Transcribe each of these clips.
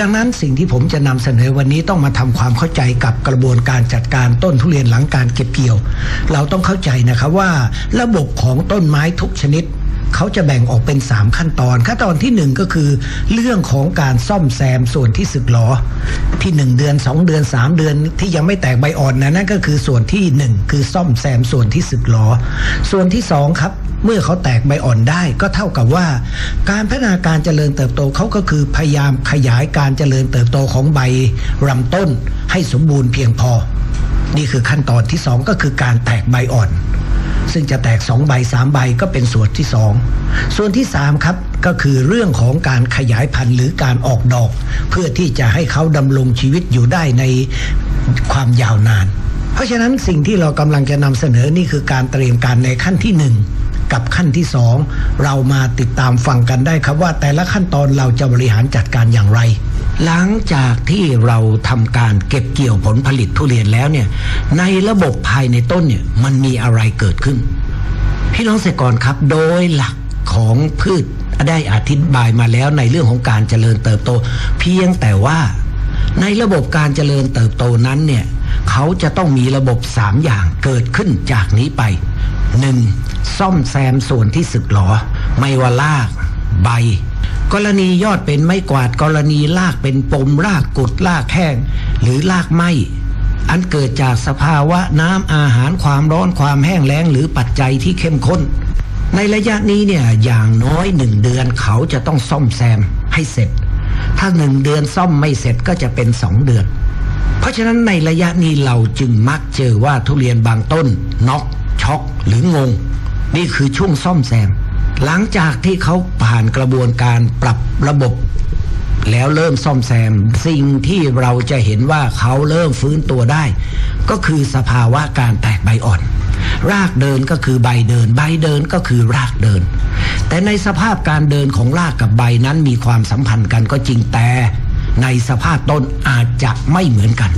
ดังนั้นสิ่งที่ผมจะนำเสนอวันนี้ต้องมาทำความเข้าใจกับกระบวนการจัดการต้นทุเรียนหลังการเก็บเกี่ยว เราต้องเข้าใจนะครับว่าระบบของต้นไม้ทุกชนิดเขาจะแบ่งออกเป็น 3 ขั้นตอน ขั้นตอนที่ 1 ก็คือ เรื่องของการซ่อมแซมส่วนที่สึกหรอที่ 1 เดือน 2 เดือน 3 เดือนที่ยังไม่แตกใบอ่อนนะนั่นก็คือส่วนที่ 1 คือซ่อมแซมส่วนที่สึกหรอส่วนที่ 2 ครับ เมื่อเขาแตกใบอ่อนได้ก็เท่ากับว่า การพัฒนาการเจริญเติบโตเขาก็คือพยายามขยายการเจริญเติบโตของใบลำต้นให้สมบูรณ์เพียงพอ นี่คือขั้นตอนที่ 2 ก็คือการแตกใบอ่อน ซึ่งจะแตก2ใบ3ใบก็เป็นส่วนที่ 2 ส่วนที่ 3 ครับก็คือเรื่องของการขยายพันธุ์หรือการออกดอก เพื่อที่จะให้เขาดำรงชีวิตอยู่ได้ในความยาวนาน เพราะฉะนั้นสิ่งที่เรากำลังจะนำเสนอนี่คือการเตรียมการในขั้นที่1 กับขั้นที่ 2 เรามาติดตามฟังกันได้ครับว่าแต่ละขั้นตอนเราจะบริหารจัดการอย่างไร หลังจากที่เราทำการเก็บเกี่ยวผลผลิตทุเรียนแล้วเนี่ยในระบบภายในต้นเนี่ยมันมีอะไรเกิดขึ้น พี่น้องเกษตรกรครับโดยหลักของพืชได้อธิบายมาแล้วในเรื่องของการเจริญเติบโต เพียงแต่ว่าในระบบการเจริญเติบโตนั้นเนี่ยเขาจะต้องมีระบบ 3 อย่างเกิดขึ้นจากนี้ไป 1. ซ่อมแซมส่วนที่สึกหรอ ไม่ว่าลาก ใบ กรณียอดเป็นไม้กวาดกรณีลากเป็นปมรากกุดลากแห้ง หรือลากไหมอันเกิดจากสภาวะน้ำอาหารความร้อนความแห้งแล้งหรือปัจจัยที่เข้มข้น ในระยะนี้เนี่ยอย่างน้อยหนึ่งเดือนเขาจะต้องซ่อมแซมให้เสร็จ ถ้าหนึ่งเดือนซ่อมไม่เสร็จก็จะเป็นสองเดือน เพราะฉะนั้นในระยะนี้เราจึงมักเจอว่าทุเรียนบางต้นน็อก ช็อกหรืองง นี่คือช่วงซ่อมแซม หลังจากที่เขาผ่านกระบวนการปรับระบบ แล้วเริ่มซ่อมแซม สิ่งที่เราจะเห็นว่าเขาเริ่มฟื้นตัวได้ ก็คือสภาวะการแตกใบอ่อน รากเดินก็คือใบเดิน ใบเดินก็คือรากเดิน แต่ในสภาพการเดินของรากกับใบนั้นมีความสัมพันธ์กันก็จริงแต่ ในสภาพต้นอาจจะไม่เหมือนกัน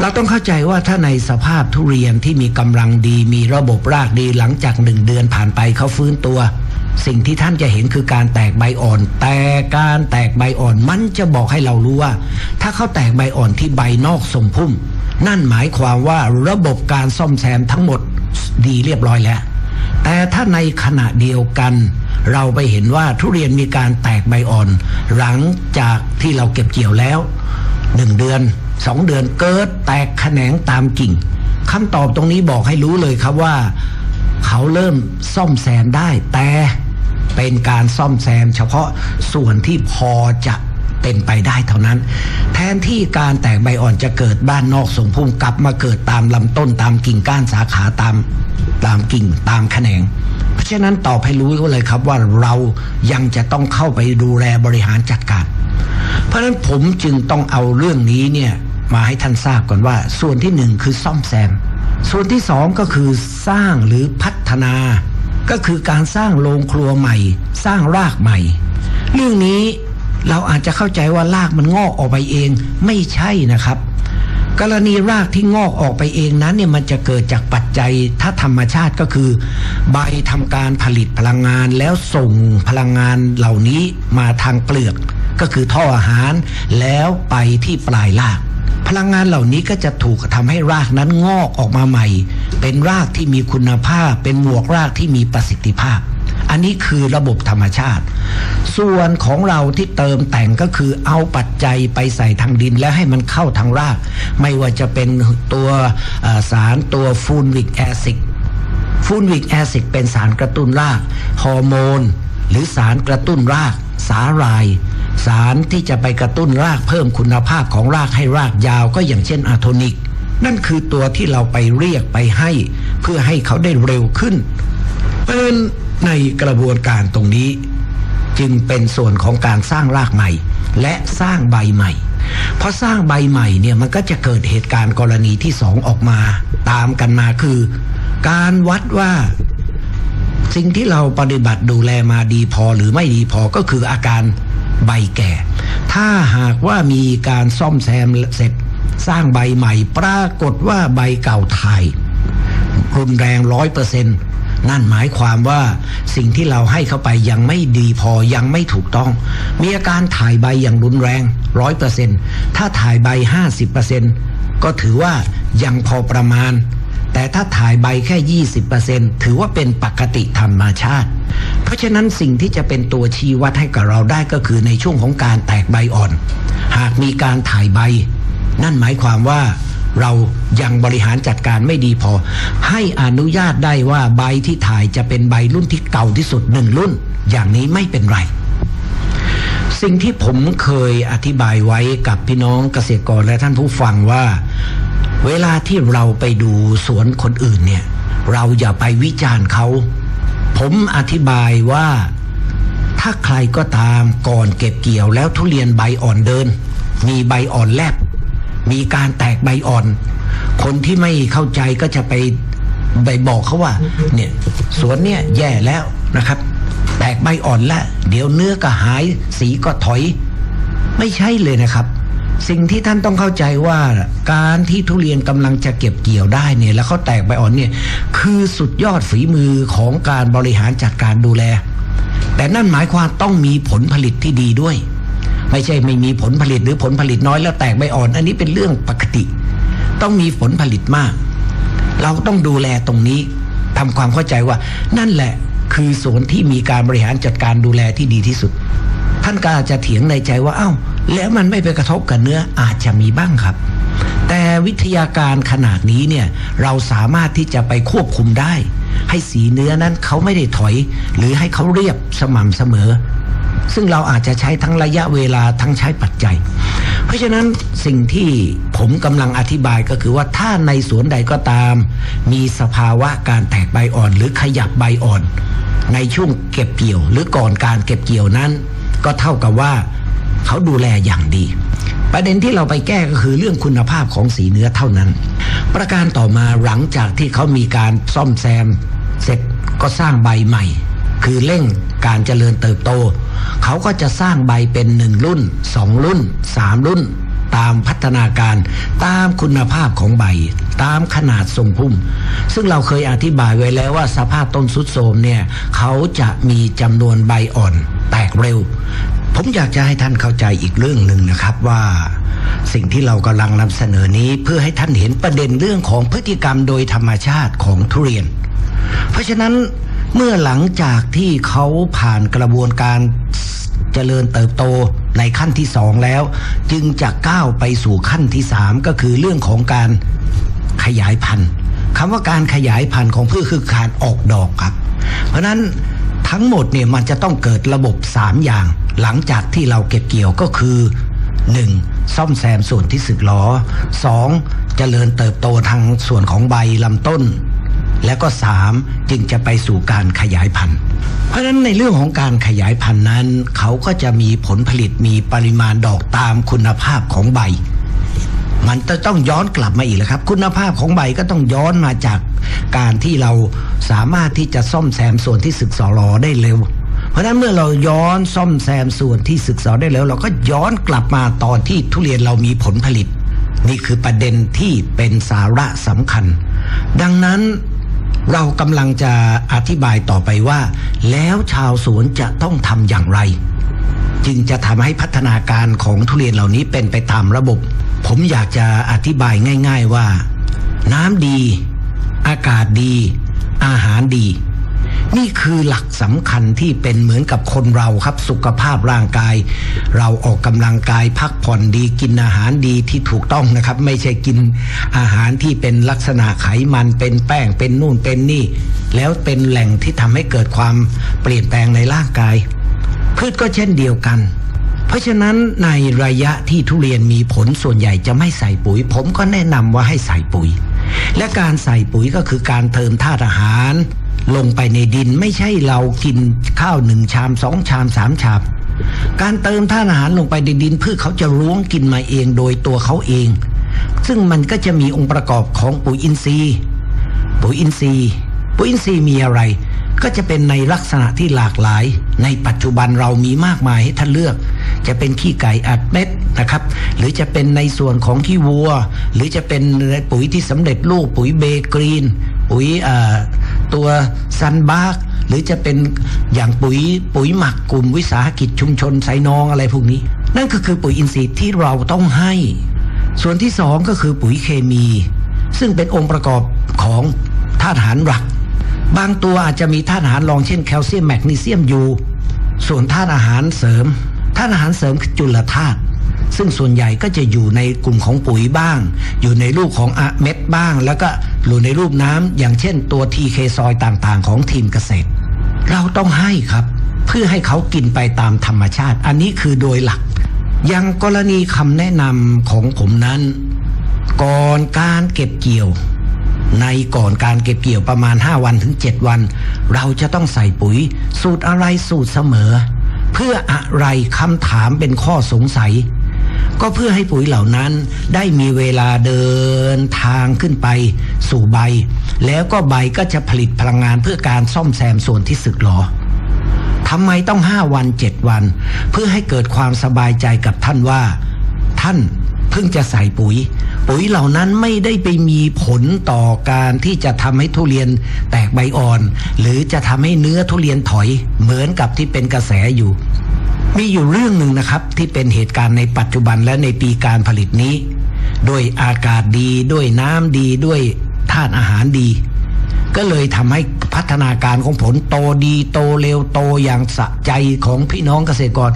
เราต้องเข้าใจว่าถ้าในสภาพทุเรียนที่มีกำลังดีมีระบบรากดีหลังจากหนึ่งเดือนผ่านไปเขาฟื้นตัว สิ่งที่ท่านจะเห็นคือการแตกใบอ่อน แต่การแตกใบอ่อนมันจะบอกให้เรารู้ว่า ถ้าเขาแตกใบอ่อนที่ใบนอกทรงพุ่ม นั่นหมายความว่าระบบการซ่อมแซมทั้งหมดดีเรียบร้อยแล้ว แต่ถ้าในขณะเดียวกัน เราไปเห็นว่าทุเรียนมีการแตกใบอ่อน หลังจากที่เราเก็บเกี่ยวแล้วหนึ่งเดือนสองเดือนเกิดแตกแขนงตามกิ่งคำตอบตรงนี้บอกให้รู้เลยครับว่า เขาเริ่มซ่อมแซมได้ แต่เป็นการซ่อมแซมเฉพาะส่วนที่พอจะเป็นไปได้เท่านั้น แทนที่การแตกใบอ่อนจะเกิดบ้านนอกส่งพุ่มกลับมาเกิดตามลำต้นตามกิ่งก้านสาขาตามตามกิ่งตามแขนง เพราะฉะนั้นตอบให้รู้เลยครับว่าเรายังจะต้องเข้าไปดูแลบริหารจัดการ เพราะฉะนั้นผมจึงต้องเอาเรื่องนี้เนี่ยมาให้ท่านทราบก่อนว่า ส่วนที่หนึ่งคือซ่อมแซม ส่วนที่สองก็คือสร้างหรือพัฒนา ก็คือการสร้างโรงครัวใหม่ สร้างรากใหม่ เรื่องนี้เราอาจจะเข้าใจว่ารากมันงอกออกไปเองไม่ใช่นะครับ กรณีรากที่งอกออกไปเองนั้นเนี่ยมันจะเกิดจากปัจจัยถ้าธรรมชาติก็คือ ใบทำการผลิตพลังงานแล้วส่งพลังงานเหล่านี้มาทางเปลือก ก็คือท่ออาหารแล้วไปที่ปลายราก พลังงานเหล่านี้ก็จะถูกทำให้รากนั้นงอกออกมาใหม่ เป็นรากที่มีคุณภาพ เป็นหมวกรากที่มีประสิทธิภาพ อันนี้คือระบบธรรมชาติ ส่วนของเราที่เติมแต่งก็คือเอาปัจจัยไปใส่ทางดินแล้วให้มันเข้าทางราก ไม่ว่าจะเป็นตัวสารตัวฟูนวิกแอซิดฟูนวิกแอซิดเป็นสารกระตุ้นราก ฮอร์โมน หรือสารกระตุ้นราก สาหราย สารที่จะไปกระตุ้นรากเพิ่มคุณภาพของรากให้รากยาวก็อย่างเช่นอะโทนิก นั่นคือตัวที่เราไปเรียกไปให้ เพื่อให้เขาได้เร็วขึ้นเพราะฉะนั้น ในกระบวนการตรงนี้ จึงเป็นส่วนของการสร้างรากใหม่ และสร้างใบใหม่ เพอสร้างใบใหม่เนี่ยมันก็จะเกิดเหตุการณ์กรณีที่สองออกมา ตามกันมาคือ การวัดว่าสิ่งที่เราปฏิบัติดูแลมาดีพอหรือไม่ดีพอก็คืออาการใบแก่ ถ้าหากว่ามีการซ่อมแซมเสร็จ สร้างใบใหม่ ปรากฏว่าใบเก่าถ่ายรุนแรงร้อยเปอร์เซ็นต์ นั่นหมายความว่าสิ่งที่เราให้เข้าไปยังไม่ดีพอยังไม่ถูกต้อง มีอาการถ่ายใบอย่างรุนแรงร้อยเปอร์เซ็นถ้าถ่ายใบห้าสิบเปอร์เซ็นก็ถือว่ายังพอประมาณ แต่ถ้าถ่ายใบแค่ 20%ถือว่าเป็นปกติธรรมชาติ เพราะฉะนั้นสิ่งที่จะเป็นตัวชี้วัดให้กับเราได้ก็คือในช่วงของการแตกใบอ่อน หากมีการถ่ายใบ นั่นหมายความว่า เรายังบริหารจัดการไม่ดีพอ ให้อนุญาตได้ว่าใบที่ถ่ายจะเป็นใบรุ่นที่เก่าที่สุดหนึ่งรุ่น อย่างนี้ไม่เป็นไร สิ่งที่ผมเคยอธิบายไว้กับพี่น้องเกษตรกรและท่านผู้ฟังว่า เวลาที่เราไปดูสวนคนอื่นเนี่ย เราอย่าไปวิจารณ์เขา ผมอธิบายว่าถ้าใครก็ตามก่อนเก็บเกี่ยวแล้วทุเรียนใบอ่อนเดิน มีใบอ่อนแลบ มีการแตกใบอ่อน คนที่ไม่เข้าใจก็จะไปไปบอกเขาว่า เนี่ยสวนเนี่ยแย่แล้วนะครับ แตกใบอ่อนแล้วเดี๋ยวเนื้อก็หายสีก็ถอย ไม่ใช่เลยนะครับ สิ่งที่ท่านต้องเข้าใจว่าการที่ทุเรียนกำลังจะเก็บเกี่ยวได้เนี่ย แล้วเขาแตกใบอ่อนเนี่ย คือสุดยอดฝีมือของการบริหารจัดการดูแล แต่นั่นหมายความต้องมีผลผลิตที่ดีด้วย ไม่ใช่ไม่มีผลผลิตหรือผลผลิตน้อยแล้วแตกใบอ่อน อันนี้เป็นเรื่องปกติ ต้องมีผลผลิตมาก เราต้องดูแลตรงนี้ทำความเข้าใจว่า นั่นแหละคือสวนที่มีการบริหารจัดการดูแลที่ดีที่สุด ท่านก็อาจจะเถียงในใจว่าเอ้า แล้วมันไม่ไปกระทบกับเนื้ออาจจะมีบ้างครับ แต่วิทยาการขนาดนี้เนี่ยเราสามารถที่จะไปควบคุมได้ ให้สีเนื้อนั้นเขาไม่ได้ถอย หรือให้เขาเรียบสม่ำเสมอ ซึ่งเราอาจจะใช้ทั้งระยะเวลาทั้งใช้ปัจจัย เพราะฉะนั้นสิ่งที่ผมกำลังอธิบายก็คือว่าถ้าในสวนใดก็ตาม มีสภาวะการแตกใบอ่อน หรือขยับใบอ่อน ในช่วงเก็บเกี่ยว หรือก่อนการเก็บเกี่ยวนั้น ก็เท่ากับว่าเขาดูแลอย่างดี ประเด็นที่เราไปแก้ก็คือเรื่องคุณภาพของสีเนื้อเท่านั้น ประการต่อมาหลังจากที่เขามีการซ่อมแซม เสร็จก็สร้างใบใหม่ คือเร่งการเจริญเติบโต เขาก็จะสร้างใบเป็นหนึ่งรุ่นสองรุ่นสามรุ่น ตามพัฒนาการตามคุณภาพของใบ ตามขนาดทรงพุ่ม ซึ่งเราเคยอธิบายไว้แล้วว่าสภาพต้นสุดโทมเนี่ยเขาจะมีจำนวนใบอ่อนแตกเร็ว ผมอยากจะให้ท่านเข้าใจอีกเรื่องหนึ่งนะครับว่าสิ่งที่เรากำลังนำเสนอนี้เพื่อให้ท่านเห็นประเด็นเรื่องของพฤติกรรมโดยธรรมชาติของทุเรียน เพราะฉะนั้น เมื่อหลังจากที่เขาผ่านกระบวนการเจริญเติบโตในขั้นที่สองแล้ว จึงจะก้าวไปสู่ขั้นที่สามก็คือเรื่องของการขยายพันธุ์คำว่าการขยายพันธุ์ของพืชคือการออกดอกครับ เพราะนั้นทั้งหมดเนี่ยมันจะต้องเกิดระบบสามอย่าง หลังจากที่เราเก็บเกี่ยวก็คือ 1. ซ่อมแซมส่วนที่สึกหรอ 2. เจริญเติบโตทางส่วนของใบลำต้น แล้วก็ 3. จึงจะไปสู่การขยายพันธุ์ เพราะฉะนั้นในเรื่องของการขยายพันธุ์นั้น เขาก็จะมีผลผลิตมีปริมาณดอกตามคุณภาพของใบ มันจะต้องย้อนกลับมาอีกแล้วครับ คุณภาพของใบก็ต้องย้อนมาจากการที่เราสามารถที่จะซ่อมแซมส่วนที่สึกสอรอได้เร็วเพราะฉะนั้นเมื่อเราย้อนซ่อมแซมส่วนที่ศึกษาได้แล้ว เราก็ย้อนกลับมาตอนที่ทุเรียนเรามีผลผลิต นี่คือประเด็นที่เป็นสาระสำคัญ ดังนั้น เรากำลังจะอธิบายต่อไปว่า แล้วชาวสวนจะต้องทำอย่างไร จึงจะทำให้พัฒนาการของทุเรียนเหล่านี้เป็นไปตามระบบ ผมอยากจะอธิบายง่าย ๆว่า น้ำดี อากาศดี อาหารดี นี่คือหลักสำคัญที่เป็นเหมือนกับคนเราครับ สุขภาพร่างกาย เราออกกำลังกายพักผ่อนดีกินอาหารดีที่ถูกต้องนะครับ ไม่ใช่กินอาหารที่เป็นลักษณะไขมันเป็นแป้งเป็นนู่นเป็นนี่ แล้วเป็นแหล่งที่ทำให้เกิดความเปลี่ยนแปลงในร่างกาย พืชก็เช่นเดียวกันเพราะฉะนั้นในระยะที่ทุเรียนมีผลส่วนใหญ่จะไม่ใส่ปุ๋ย ผมก็แนะนำว่าให้ใส่ปุ๋ย และการใส่ปุ๋ยก็คือการเติมธาตุอาหาร ลงไปในดินไม่ใช่เรากินข้าวหนึ่งชามสองชามสามชาม การเติมธาตุอาหารลงไปในดินพืชเขาจะล้วงกินมาเองโดยตัวเขาเอง ซึ่งมันก็จะมีองค์ประกอบของปุ๋ยอินทรีย์ ปุ๋ยอินทรีย์ ปุ๋ยอินทรีย์มีอะไร ก็จะเป็นในลักษณะที่หลากหลาย ในปัจจุบันเรามีมากมายให้ท่านเลือก จะเป็นขี้ไก่อัดเม็ดนะครับ หรือจะเป็นในส่วนของขี้วัว หรือจะเป็นปุ๋ยที่สำเร็จรูปปุ๋ยเบกรีน ปุ๋ยอ่อ ตัวซันบาร์กหรือจะเป็นอย่างปุ๋ยปุ๋ยหมักกลุ่มวิสาหกิจชุมชนไซนองอะไรพวกนี้ นั่นก็คือปุ๋ยอินทรีย์ที่เราต้องให้ ส่วนที่สองก็คือปุ๋ยเคมี ซึ่งเป็นองค์ประกอบของธาตุอาหารหลัก บางตัวอาจจะมีธาตุอาหารรองเช่นแคลเซียมแมกนีเซียมอยู่ ส่วนธาตุอาหารเสริมธาตุอาหารเสริมคือจุลธาตุ ซึ่งส่วนใหญ่ก็จะอยู่ในกลุ่มของปุ๋ยบ้าง อยู่ในรูปของอะเม็ดบ้าง แล้วก็อยู่ในรูปน้ำอย่างเช่นตัวทีเคซอยต่างๆ ของทีมเกษตร เราต้องให้ครับ เพื่อให้เขากินไปตามธรรมชาติ อันนี้คือโดยหลักอย่างกรณีคำแนะนำของผมนั้น ก่อนการเก็บเกี่ยว ในก่อนการเก็บเกี่ยวประมาณ 5 วันถึง 7 วัน เราจะต้องใส่ปุ๋ย สูตรอะไรสูตรเสมอ เพื่ออะไรคำถามเป็นข้อสงสัย ก็เพื่อให้ปุ๋ยเหล่านั้นได้มีเวลาเดินทางขึ้นไปสู่ใบ แล้วก็ใบก็จะผลิตพลังงานเพื่อการซ่อมแซมส่วนที่สึกหรอทำไมต้องห้าวันเจ็ดวัน เพื่อให้เกิดความสบายใจกับท่านว่า ท่านเพิ่งจะใส่ปุ๋ย ปุ๋ยเหล่านั้นไม่ได้ไปมีผลต่อการที่จะทำให้ทุเรียนแตกใบอ่อน หรือจะทำให้เนื้อทุเรียนถอยเหมือนกับที่เป็นกระแสอยู่ มีอยู่เรื่องหนึ่งนะครับที่เป็นเหตุการณ์ในปัจจุบันและในปีการผลิตนี้ ด้วยอากาศดีด้วยน้ำดีด้วยธาตุอาหารดี ก็เลยทำให้พัฒนาการของผลโตดีโตเร็วโตอย่างสะใจของพี่น้องเกษตรกร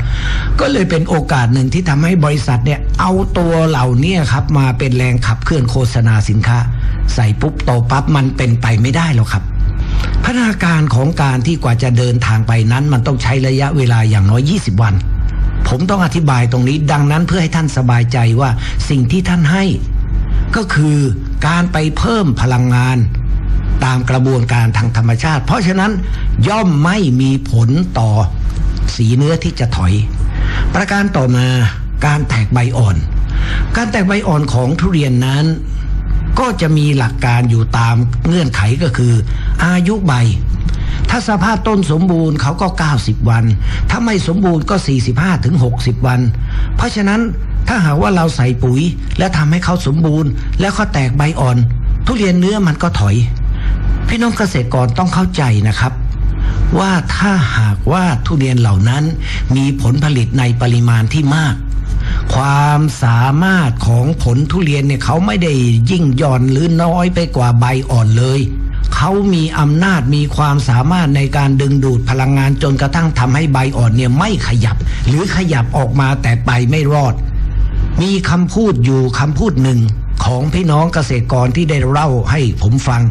ก็เลยเป็นโอกาสหนึ่งที่ทำให้บริษัทเนี่ยเอาตัวเหล่านี้ครับมาเป็นแรงขับเคลื่อนโฆษณาสินค้า ใส่ปุ๊บโตปั๊บมันเป็นไปไม่ได้หรอกครับ พัฒนาการของการที่กว่าจะเดินทางไปนั้น มันต้องใช้ระยะเวลาอย่างน้อย 20 วัน ผมต้องอธิบายตรงนี้ดังนั้นเพื่อให้ท่านสบายใจว่าสิ่งที่ท่านให้ ก็คือการไปเพิ่มพลังงานตามกระบวนการทางธรรมชาติ เพราะฉะนั้นย่อมไม่มีผลต่อสีเนื้อที่จะถอย ประการต่อมาการแตกใบอ่อน การแตกใบอ่อนของทุเรียนนั้น ก็จะมีหลักการอยู่ตามเงื่อนไขก็คือ อายุใบ ถ้าสภาพต้นสมบูรณ์เขาก็ 90 วัน ถ้าไม่สมบูรณ์ก็ 45ถึง60 วัน เพราะฉะนั้นถ้าหากว่าเราใส่ปุ๋ย และทำให้เขาสมบูรณ์ แล้วเขาแตกใบอ่อน ทุเรียนเนื้อมันก็ถอย พี่น้องเกษตรกรต้องเข้าใจนะครับว่าถ้าหากว่าทุเรียนเหล่านั้นมีผลผลิตในปริมาณที่มาก ความสามารถของผลทุเรียนเนี่ยเขาไม่ได้ยิ่งย่อนหรือน้อยไปกว่าใบอ่อนเลย เขามีอำนาจมีความสามารถในการดึงดูดพลังงานจนกระทั่งทำให้ใบอ่อนเนี่ยไม่ขยับ หรือขยับออกมาแต่ไปไม่รอด มีคำพูดอยู่คำพูดหนึ่งของพี่น้องเกษตรกรที่ได้เล่าให้ผมฟัง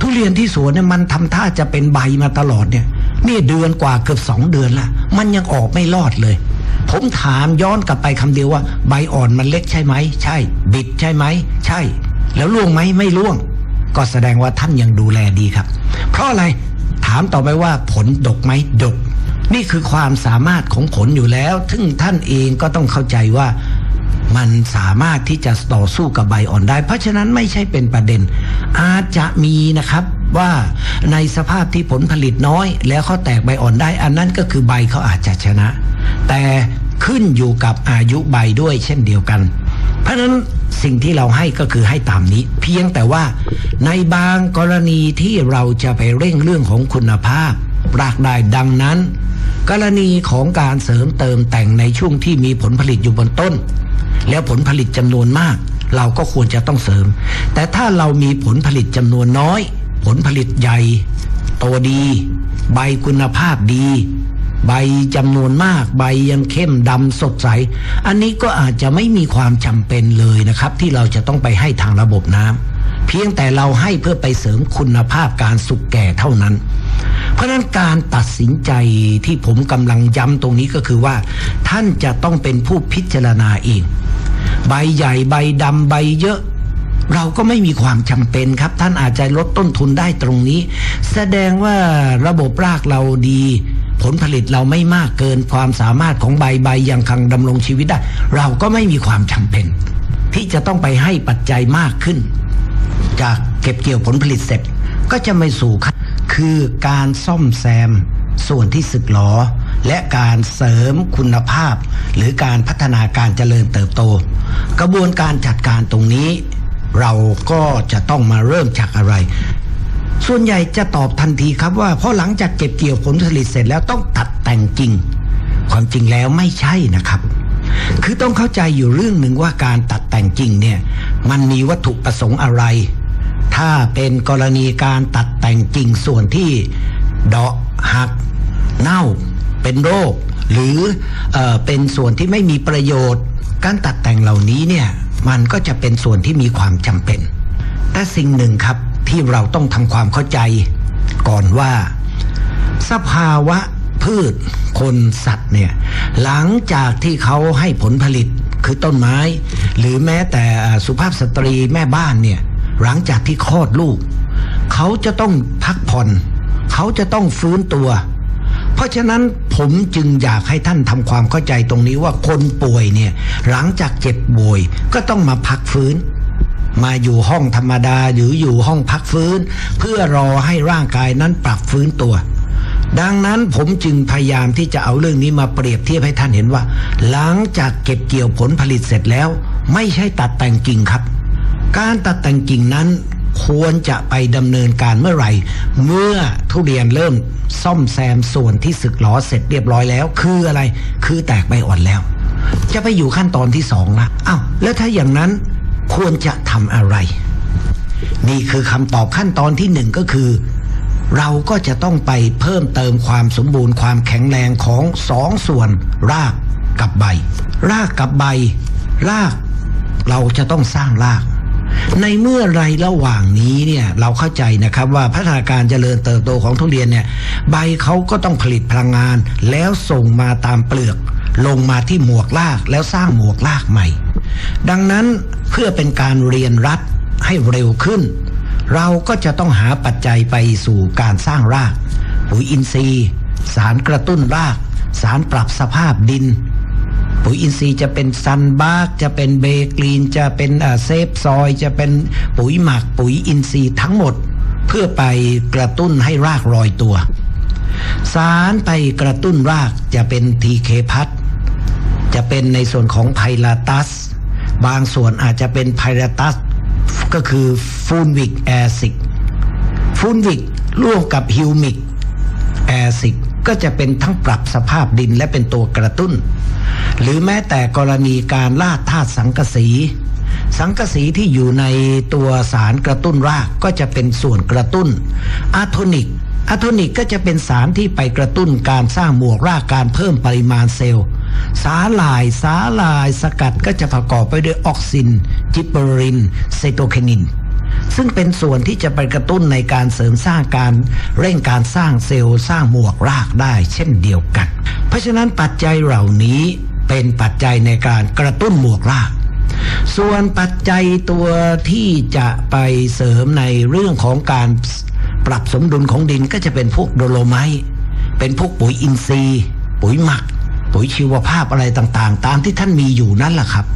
ทุเรียนที่สวนเนี่ยมันทำท่าจะเป็นใบมาตลอดเนี่ยนี่เดือนกว่าเกือบสองเดือนละมันยังออกไม่รอดเลย ผมถามย้อนกลับไปคำเดียวว่า ใบอ่อนมันเล็กใช่ไหม ใช่ บิดใช่ไหม ใช่ แล้วร่วงไหมไม่ร่วง ก็แสดงว่าท่านยังดูแลดีครับ เพราะอะไรถามต่อไปว่าผลดกไหมดก นี่คือความสามารถของผลอยู่แล้วซึ่งท่านเองก็ต้องเข้าใจว่ามันสามารถที่จะต่อสู้กับใบอ่อนได้ เพราะฉะนั้นไม่ใช่เป็นประเด็น อาจจะมีนะครับว่าในสภาพที่ผลผลิตน้อย แล้วเขาแตกใบอ่อนได้ อันนั้นก็คือใบเขาอาจจะชนะ แต่ขึ้นอยู่กับอายุใบด้วยเช่นเดียวกัน เพราะฉะนั้น สิ่งที่เราให้ก็คือให้ตามนี้ เพียงแต่ว่าในบางกรณีที่เราจะไปเร่งเรื่องของคุณภาพรากได้ดังนั้น กรณีของการเสริมเติมแต่งในช่วงที่มีผลผลิตอยู่บนต้น แล้วผลผลิตจำนวนมาก เราก็ควรจะต้องเสริม แต่ถ้าเรามีผลผลิตจำนวนน้อย ผลผลิตใหญ่โตดี ใบคุณภาพดี ใบจำนวนมาก ใบยังเข้มดำสดใส อันนี้ก็อาจจะไม่มีความจำเป็นเลยนะครับ ที่เราจะต้องไปให้ทางระบบน้ำเพียงแต่เราให้เพื่อไปเสริมคุณภาพการสุกแก่เท่านั้น เพราะนั้นการตัดสินใจที่ผมกำลังย้ำตรงนี้ก็คือว่า ท่านจะต้องเป็นผู้พิจารณาเอง ใบใหญ่ใบดำใบเยอะเราก็ไม่มีความจำเป็นครับ ท่านอาจจะลดต้นทุนได้ตรงนี้ แสดงว่าระบบรากเราดี ผลผลิตเราไม่มากเกินความสามารถของใบใบยังคังดำรงชีวิตได้ เราก็ไม่มีความจำเป็น ที่จะต้องไปให้ปัจจัยมากขึ้น จากเก็บเกี่ยวผลผลิตเสร็จก็จะไม่สู่ขั้นคือการซ่อมแซมส่วนที่สึกหรอและการเสริมคุณภาพ หรือการพัฒนาการเจริญเติบโต กระบวนการจัดการตรงนี้ เราก็จะต้องมาเริ่มจากอะไร ส่วนใหญ่จะตอบทันทีครับว่าพราะหลังจากเก็บเกี่ยวผลผลิตเสร็จแล้วต้องตัดแต่งจริง ความจริงแล้วไม่ใช่นะครับ คือต้องเข้าใจอยู่เรื่องหนึ่งว่าการตัดแต่งจริงเนี่ยมันมีวัตถุประสงค์อะไร ถ้าเป็นกรณีการตัดแต่งจริงส่วนที่เดาะหัก เน่า เป็นโรค หรือเออเป็นส่วนที่ไม่มีประโยชน์ การตัดแต่งเหล่านี้เนี่ยมันก็จะเป็นส่วนที่มีความจำเป็น แต่สิ่งหนึ่งครับ ที่เราต้องทำความเข้าใจ ก่อนว่า สภาวะพืชคนสัตว์เนี่ยหลังจากที่เขาให้ผลผลิตคือต้นไม้ หรือแม้แต่สุภาพสตรีแม่บ้านเนี่ยหลังจากที่คลอดลูก เขาจะต้องพักผ่อน เขาจะต้องฟื้นตัว เพราะฉะนั้นผมจึงอยากให้ท่านทำความเข้าใจตรงนี้ว่าคนป่วยเนี่ยหลังจากเจ็บป่วยก็ต้องมาพักฟื้น มาอยู่ห้องธรรมดาหรืออยู่ห้องพักฟื้น เพื่อรอให้ร่างกายนั้นปรับฟื้นตัว ดังนั้นผมจึงพยายามที่จะเอาเรื่องนี้มาเปรียบเทียบให้ท่านเห็นว่า หลังจากเก็บเกี่ยวผลผลิตเสร็จแล้ว ไม่ใช่ตัดแต่งกิ่งครับ การตัดแต่งกิ่งนั้นควรจะไปดำเนินการเมื่อไหร่ เมื่อทุเรียนเริ่มซ่อมแซมส่วนที่สึกหรอเสร็จเรียบร้อยแล้ว คืออะไรคือแตกใบอ่อนแล้ว จะไปอยู่ขั้นตอนที่สองละอ้าวแล้วถ้าอย่างนั้น ควรจะทำอะไร นี่คือคำตอบขั้นตอนที่หนึ่งก็คือ เราก็จะต้องไปเพิ่มเติมความสมบูรณ์ความแข็งแรงของสองส่วน รากกับใบ รากกับใบ ราก เราจะต้องสร้างราก ในเมื่อไรระหว่างนี้เนี่ยเราเข้าใจนะครับว่าพัฒนาการเจริญเติบโตของทุเรียนเนี่ยใบเขาก็ต้องผลิตพลังงานแล้วส่งมาตามเปลือก ลงมาที่หมวกรากแล้วสร้างหมวกรากใหม่ ดังนั้นเพื่อเป็นการเรียนรัดให้เร็วขึ้น เราก็จะต้องหาปัจจัยไปสู่การสร้างราก ปุ๋ยอินทรีย์ สารกระตุ้นราก สารปรับสภาพดิน ปุ๋ยอินทรีย์จะเป็นซันบาร์กจะเป็นเบกรีนจะเป็นเซฟซอย จะเป็นปุ๋ยหมักปุ๋ยอินทรีย์ทั้งหมด เพื่อไปกระตุ้นให้รากรอยตัว สารไปกระตุ้นรากจะเป็นทีเคพัท จะเป็นในส่วนของไพลาตัส บางส่วนอาจจะเป็นไพลาตัส ก็คือฟูนวิกแอซิกฟูนวิกร่วมกับฮิวมิกแอซิกก็จะเป็นทั้งปรับสภาพดินและเป็นตัวกระตุ้น หรือแม้แต่กรณีการล่าธาตุสังกะสี สังกะสีที่อยู่ในตัวสารกระตุ้นรากก็จะเป็นส่วนกระตุ้นอะโทนิกอะโทนิกก็จะเป็นสารที่ไปกระตุ้นการสร้างหมวกรากการเพิ่มปริมาณเซลล์ สาลายสาลายสกัดก็จะประกอบไปด้วยออกซิน จิปเปอรินไซโตเคนิน ซึ่งเป็นส่วนที่จะไปกระตุ้นในการเสริมสร้างการเร่งการสร้างเซลล์สร้างหมวกรากได้เช่นเดียวกัน เพราะฉะนั้นปัจจัยเหล่านี้เป็นปัจจัยในการกระตุ้นหมวกรากส่วนปัจจัยตัวที่จะไปเสริมในเรื่องของการปรับสมดุลของดินก็จะเป็นพวกโดโลไมต์เป็นพวกปุ๋ยอินทรีย์ ปุ๋ยหมัก ปุ๋ยชีวภาพอะไรต่างๆ ตามที่ท่านมีอยู่นั่นแหละครับ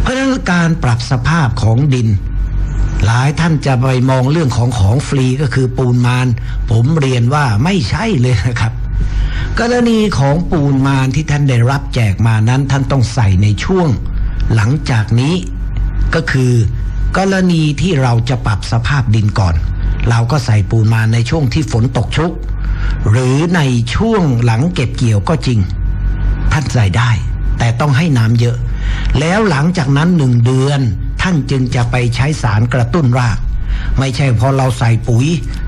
เพราะฉะนั้นการปรับสภาพของดิน หลายท่านจะไปมองเรื่องของของฟรีก็คือปูนมาน ผมเรียนว่าไม่ใช่เลยนะครับ กรณีของปูนมานที่ท่านได้รับแจกมานั้น ท่านต้องใส่ในช่วง หลังจากนี้ก็คือกรณีที่เราจะปรับสภาพดินก่อน เราก็ใส่ปูนมานในช่วงที่ฝนตกชุก หรือในช่วงหลังเก็บเกี่ยวก็จริง ท่านใส่ได้ แต่ต้องให้น้ำเยอะ แล้วหลังจากนั้นหนึ่งเดือน ท่านจึงจะไปใช้สารกระตุ้นราก ไม่ใช่พอเราใส่ปุ๋ย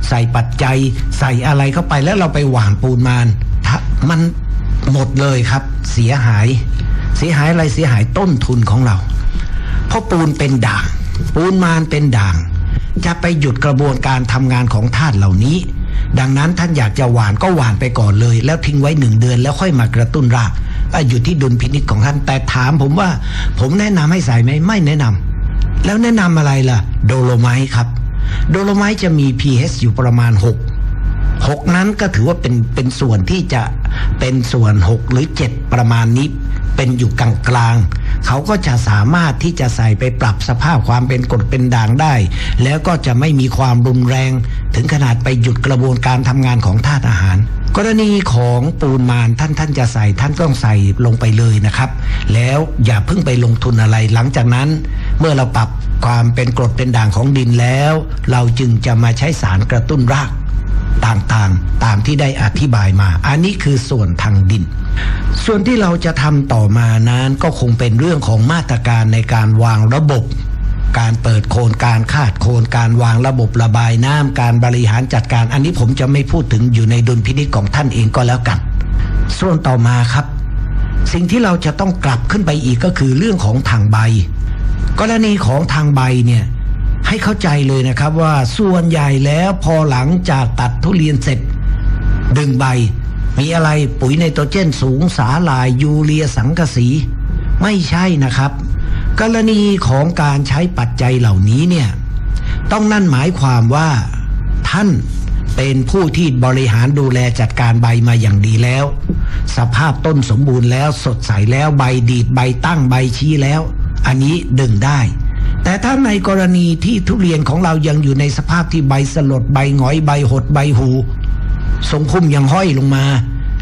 ใส่ปัจจัย ใส่อะไรเข้าไปแล้วเราไปหว่านปูนมานมันหมดเลยครับ เสียหาย เสียหายอะไรเสียหายต้นทุนของเราเพราะปูนเป็นด่าง ปูนมานเป็นด่าง จะไปหยุดกระบวนการทำงานของธาตุเหล่านี้ ดังนั้นท่านอยากจะหวานก็หวานไปก่อนเลย แล้วทิ้งไว้หนึ่งเดือนแล้วค่อยมากระตุ้นราก ออยู่ที่ดุลพินิจของท่านแต่ถามผมว่า ผมแนะนำให้ใส่ไหมไม่แนะนำแล้วแนะนำอะไรล่ะ โดโลไมต์ครับ โดโลไมต์จะมี pH อยู่ประมาณ 6 6 นั้นก็ถือว่าเป็นเป็นส่วนที่จะเป็นส่วน 6 หรือ 7 ประมาณนี้ เป็นอยู่กลางกลาง เขาก็จะสามารถที่จะใส่ไปปรับสภาพความเป็นกรดเป็นด่างได้ แล้วก็จะไม่มีความรุนแรง ถึงขนาดไปหยุดกระบวนการทำงานของธาตุอาหาร กรณีของปูนมานท่านท่านจะใส่ท่านต้องใส่ลงไปเลยนะครับ แล้วอย่าเพิ่งไปลงทุนอะไรหลังจากนั้น เมื่อเราปรับความเป็นกรดเป็นด่างของดินแล้ว เราจึงจะมาใช้สารกระตุ้นราก ต่างๆ ตามที่ได้อธิบายมา อันนี้คือส่วนทางดิน ส่วนที่เราจะทำต่อมานั้นก็คงเป็นเรื่องของมาตรการในการวางระบบ การเปิดโคนการคาดโคนการวางระบบระบายน้ำการบริหารจัดการ อันนี้ผมจะไม่พูดถึงอยู่ในดุลพินิจของท่านเองก็แล้วกัน ส่วนต่อมาครับ สิ่งที่เราจะต้องกลับขึ้นไปอีกก็คือเรื่องของทางใบ กรณีของทางใบเนี่ย ให้เข้าใจเลยนะครับว่าส่วนใหญ่แล้วพอหลังจากตัดทุเรียนเสร็จ ดึงใบ มีอะไรปุ๋ยไนโตรเจนสูงสาลายยูเรียสังกะสี ไม่ใช่นะครับ กรณีของการใช้ปัจจัยเหล่านี้เนี่ยต้องนั่นหมายความว่าท่านเป็นผู้ที่บริหารดูแลจัดการใบมาอย่างดีแล้ว สภาพต้นสมบูรณ์แล้วสดใสแล้วใบดีดใบตั้งใบชี้แล้ว อันนี้ดึงได้ แต่ถ้าในกรณีที่ทุเรียนของเรายังอยู่ในสภาพที่ใบสลดใบหงอยใบหดใบหูทรงพุ่มยังห้อยลงมา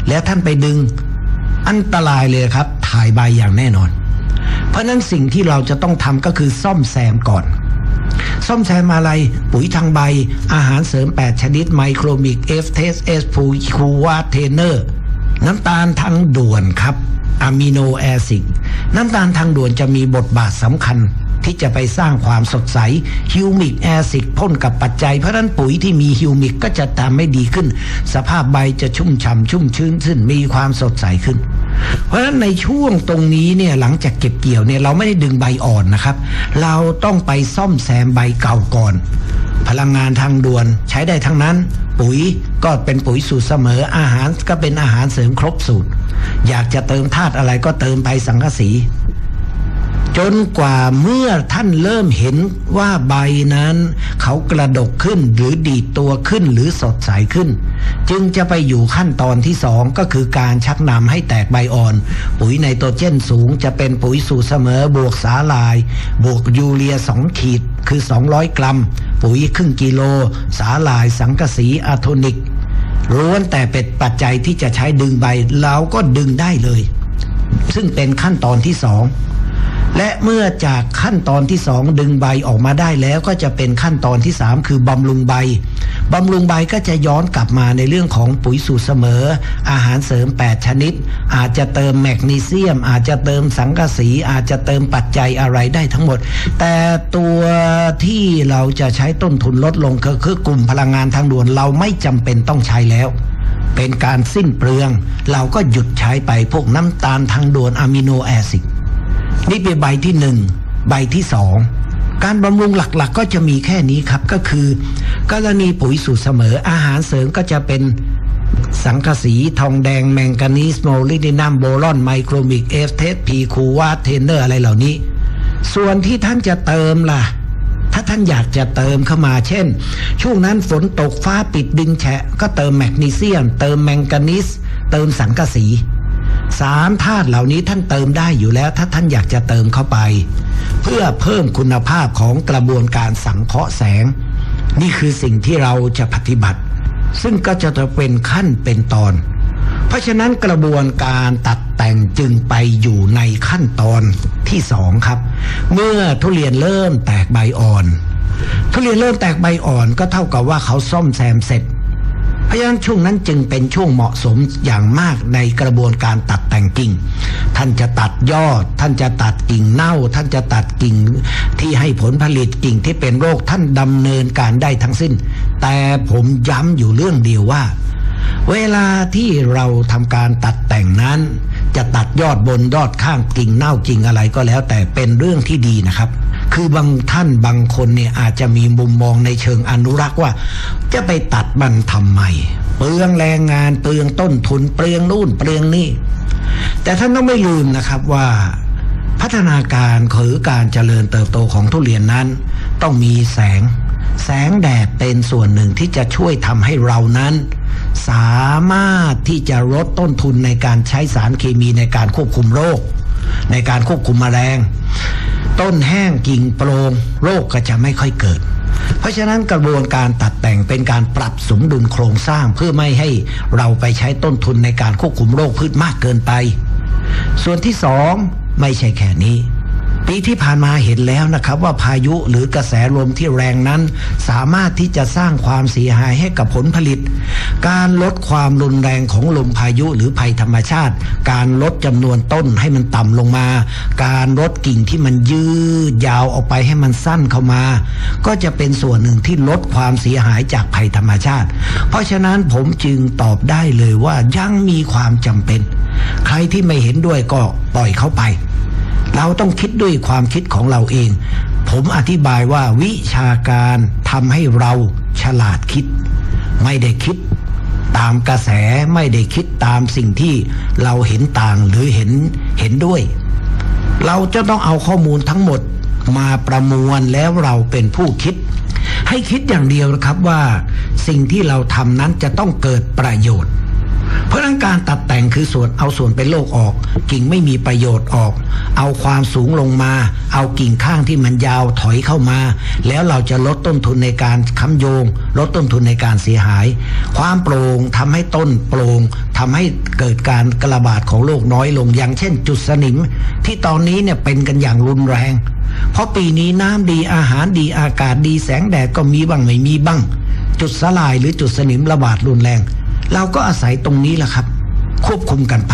แล้วท่านไปดึง อันตรายเลยครับ ถ่ายใบอย่างแน่นอน เพราะนั้นสิ่งที่เราจะต้องทำก็คือซ่อมแซมก่อน ซ่อมแซมอะไร ปุ๋ยทางใบ อาหารเสริม 8 ชนิดไมโครมิกเอฟเทสเอสฟูคูวาเทเนอร์น้ำตาลทางด่วนครับอะมิโนแอซิดน้ำตาลทางด่วนจะมีบทบาทสำคัญ ที่จะไปสร้างความสดใสฮิวมิกแอซิดพ่นกับปัจจัย เพราะนั้นปุ๋ยที่มีฮิวมิกก็จะทำให้ดีขึ้น สภาพใบจะชุ่มฉ่ำชุ่มชื้นขึ้นมีความสดใสขึ้น เพราะฉะนั้นในช่วงตรงนี้เนี่ยหลังจากเก็บเกี่ยวเนี่ยเราไม่ได้ดึงใบอ่อนนะครับ เราต้องไปซ่อมแซมใบเก่าก่อน พลังงานทางด่วนใช้ได้ทั้งนั้น ปุ๋ยก็เป็นปุ๋ยสูตรเสมออาหารก็เป็นอาหารเสริมครบสูตร อยากจะเติมธาตุอะไรก็เติมไปสังกะสี จนกว่าเมื่อท่านเริ่มเห็นว่าใบนั้น เขากระดกขึ้นหรือดีดตัวขึ้นหรือสดใสขึ้น จึงจะไปอยู่ขั้นตอนที่สองก็คือการชักนำให้แตกใบอ่อน ปุ๋ยไนโตรเจนสูงจะเป็นปุ๋ยสูตรเสมอบวกสาลาย บวกยูเรีย2ขีดคือ 200 กรัม ปุ๋ยครึ่งกิโล สาลายสังกะสีอะโทนิกล้วนแต่เป็นปัจจัยที่จะใช้ดึงใบเราก็ดึงได้เลย ซึ่งเป็นขั้นตอนที่สอง และเมื่อจากขั้นตอนที่สองดึงใบออกมาได้แล้วก็จะเป็นขั้นตอนที่สามคือบำรุงใบบำรุงใบก็จะย้อนกลับมาในเรื่องของปุ๋ยสูตรเสมอ อาหารเสริม 8 ชนิด อาจจะเติมแมกนีเซียม อาจจะเติมสังกะสี อาจจะเติมปัจจัยอะไรได้ทั้งหมด แต่ตัวที่เราจะใช้ต้นทุนลดลงก็คือกลุ่มพลังงานทางด่วนเราไม่จำเป็นต้องใช้แล้วเป็นการสิ้นเปลือง เราก็หยุดใช้ไปพวกน้ำตาลทางด่วนอะมิโนแอซิด นี่เป็นใบที่หนึ่งใบที่สองการบำรุงหลักๆก็จะมีแค่นี้ครับก็คือ กรณีปุ๋ยสูตรเสมออาหารเสริมก็จะเป็นสังกะสีทองแดงแมงกานีสโมลิดินัมโบรอนไมโครมิกเอฟเทสพีคูวาเทนเนอร์อะไรเหล่านี้ ส่วนที่ท่านจะเติมล่ะ ถ้าท่านอยากจะเติมเข้ามาเช่น ช่วงนั้นฝนตกฟ้าปิดดินแฉะ ก็เติมแมกนีเซียม เติมแมงกานีสเติมสังกะสี สามธาตุเหล่านี้ท่านเติมได้อยู่แล้ว ถ้าท่านอยากจะเติมเข้าไป เพื่อเพิ่มคุณภาพของกระบวนการสังเคราะห์แสง นี่คือสิ่งที่เราจะปฏิบัติ ซึ่งก็จะเป็นขั้นเป็นตอน เพราะฉะนั้นกระบวนการตัดแต่งจึงไปอยู่ในขั้นตอนที่สองครับ เมื่อทุเรียนเริ่มแตกใบอ่อน ทุเรียนเริ่มแตกใบอ่อนก็เท่ากับว่าเขาซ่อมแซมเสร็จ ราะฉะนั้นช่วงนั้นจึงเป็นช่วงเหมาะสมอย่างมากในกระบวนการตัดแต่งกิ่ง ท่านจะตัดยอด ท่านจะตัดกิ่งเน่า ท่านจะตัดกิ่งที่ให้ผลผลิตกิ่งที่เป็นโรคท่านดำเนินการได้ทั้งสิ้น แต่ผมย้ำอยู่เรื่องเดียวว่า เวลาที่เราทำการตัดแต่งนั้น จะตัดยอดบนยอดข้างกิ่งเน่ากิ่งอะไรก็แล้ว แต่เป็นเรื่องที่ดีนะครับ คือบางท่านบางคนเนี่ยอาจจะมีมุมมองในเชิงอนุรักษ์ว่า จะไปตัดมันทำไม เปลืองแรงงานเปลืองต้นทุนเปลืองนู่นเปลืองนี่ แต่ท่านต้องไม่ลืมนะครับว่าพัฒนาการหรือการเจริญเติบโตของทุเรียนนั้น ต้องมีแสง แสงแดดเป็นส่วนหนึ่งที่จะช่วยทำให้เรานั้น สามารถที่จะลดต้นทุนในการใช้สารเคมีในการควบคุมโรค ในการควบคุมแมลง ต้นแห้งกิ่งโปรงโรคก็จะไม่ค่อยเกิด เพราะฉะนั้นกระบวนการตัดแต่งเป็นการปรับสมดุลโครงสร้างเพื่อไม่ให้เราไปใช้ต้นทุนในการควบคุมโรคพืชมากเกินไป ส่วนที่สองไม่ใช่แค่นี้ ปีที่ผ่านมาเห็นแล้วนะครับว่าพายุหรือกระแสลมที่แรงนั้น สามารถที่จะสร้างความเสียหายให้กับผลผลิต การลดความรุนแรงของลมพายุหรือภัยธรรมชาติ การลดจำนวนต้นให้มันต่ำลงมา การลดกิ่งที่มันยืดยาวออกไปให้มันสั้นเข้ามา ก็จะเป็นส่วนหนึ่งที่ลดความเสียหายจากภัยธรรมชาติ เพราะฉะนั้นผมจึงตอบได้เลยว่ายังมีความจำเป็น ใครที่ไม่เห็นด้วยก็ปล่อยเขาไป เราต้องคิดด้วยความคิดของเราเอง ผมอธิบายว่าวิชาการทำให้เราฉลาดคิด ไม่ได้คิดตามกระแสไม่ได้คิดตามสิ่งที่เราเห็นต่างหรือเห็นเห็นด้วย เราจะต้องเอาข้อมูลทั้งหมดมาประมวลแล้วเราเป็นผู้คิด ให้คิดอย่างเดียวนะครับว่า สิ่งที่เราทำนั้นจะต้องเกิดประโยชน์ เพราะนั้นการตัดแต่งคือส่วนเอาส่วนเป็นโรคออก กิ่งไม่มีประโยชน์ออก เอาความสูงลงมา เอากิ่งข้างที่มันยาวถอยเข้ามา แล้วเราจะลดต้นทุนในการค้ำโยง ลดต้นทุนในการเสียหาย ความโปร่งทำให้ต้นโปร่งทำให้เกิดการกระบาดของโรคน้อยลงอย่างเช่น จุดสนิม ที่ตอนนี้เนี่ยเป็นกันอย่างรุนแรง เพราะปีนี้น้ำดีอาหารดีอากาศดีแสงแดดก็มีบ้างไม่มีบ้าง จุดสลายหรือจุดสนิมระบาดรุนแรง เราก็อาศัยตรงนี้แหละครับ ควบคุมกันไป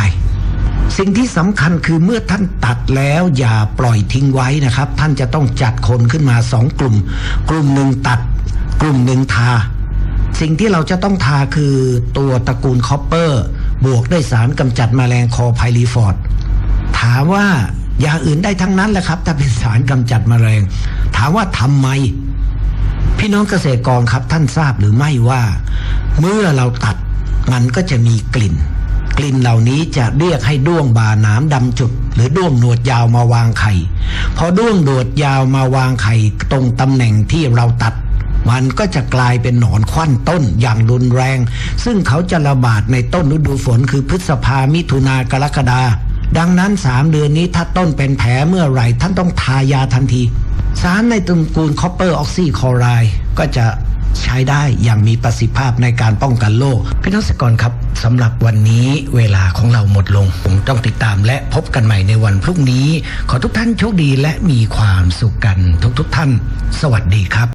สิ่งที่สำคัญคือเมื่อท่านตัดแล้วอย่าปล่อยทิ้งไว้นะครับ ท่านจะต้องจัดคนขึ้นมาสองกลุ่ม กลุ่มหนึ่งตัด กลุ่มหนึ่งทา สิ่งที่เราจะต้องทาคือตัวตระกูลคอปเปอร์ บวกด้วยสารกำจัดแมลงคอไพลีฟอร์ดถามว่ายาอื่นได้ทั้งนั้นแหละครับ ถ้าเป็นสารกำจัดแมลง ถามว่าทำไมพี่น้องเกษตรกรครับท่านทราบหรือไม่ว่า เมื่อเราตัด มันก็จะมีกลิ่น กลิ่นเหล่านี้จะเรียกให้ด้วงบาหนามดำจุด หรือด้วงหนวดยาวมาวางไข่พอด้วงหนวดยาวมาวางไข่ตรงตำแหน่งที่เราตัดมันก็จะกลายเป็นหนอนควันต้นอย่างรุนแรง ซึ่งเขาจะระบาดในต้นฤดูฝนคือพฤษภามิถุนากรกฎาดังนั้นสามเดือนนี้ถ้าต้นเป็นแผลเมื่อไหร่ท่านต้องทายาทันที สารในตระกูลคอปเปอร์ออกซิคลอไรก็จะ ใช้ได้อย่างมีประสิทธิภาพในการป้องกันโรคพี่น้องสกรครับสำหรับวันนี้เวลาของเราหมดลงผมต้องติดตามและพบกันใหม่ในวันพรุ่งนี้ ขอทุกท่านโชคดีและมีความสุขกันทุกๆทท่าน สวัสดีครับ